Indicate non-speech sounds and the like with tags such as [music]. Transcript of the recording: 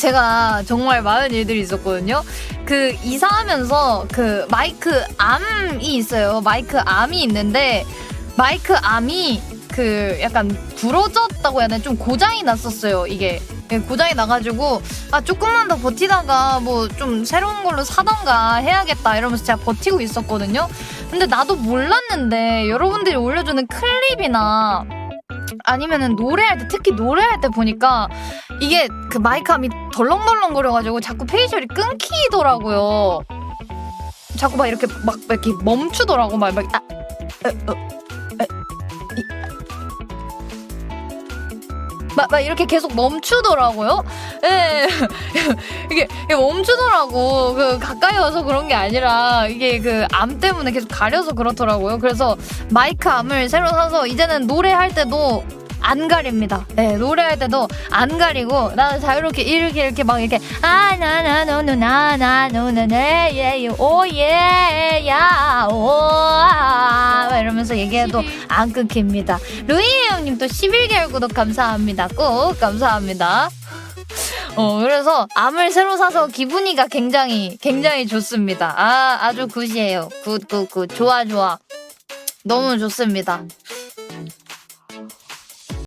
제가 정말 많은 일들이 있었거든요. 그 이사하면서 그 마이크 암이 있어요. 마이크 암이 있는데 마이크 암이 그 약간 부러졌다고 해야 되나 좀 고장이 났었어요. 이게 예, 고장이 나가지고 아 조금만 더 버티다가 뭐 좀 새로운 걸로 사던가 해야겠다 이러면서 제가 버티고 있었거든요. 근데 나도 몰랐는데 여러분들이 올려주는 클립이나 아니면은 노래할 때 특히 노래할 때 보니까 이게 그 마이크함이 덜렁덜렁 거려가지고 자꾸 페이셜이 끊기더라고요. 자꾸 막 이렇게 막 이렇게 멈추더라고 막 막. 아, 에, 어, 막, 막 이렇게 계속 멈추더라고요. 예. [laughs] 이게, 이게 멈추더라고. 그 가까이 와서 그런 게 아니라 이게 그 암 때문에 계속 가려서 그렇더라고요. 그래서 마이크 암을 새로 사서 이제는 노래할 때도 안 가립니다. 네, 노래할 때도 안 가리고 나는 자유롭게 이렇게 이렇게 막 이렇게 아나나노누나나노네 예오예야 이러면서 얘기해도 안 끊깁니다. 루이 형님 또 11개월 구독 감사합니다. 꼭 감사합니다. 어 그래서 암을 새로 사서 기분이가 굉장히 굉장히 좋습니다. 아 아주 굿이에요. 굿 굿 굿 좋아 좋아. 너무 좋습니다.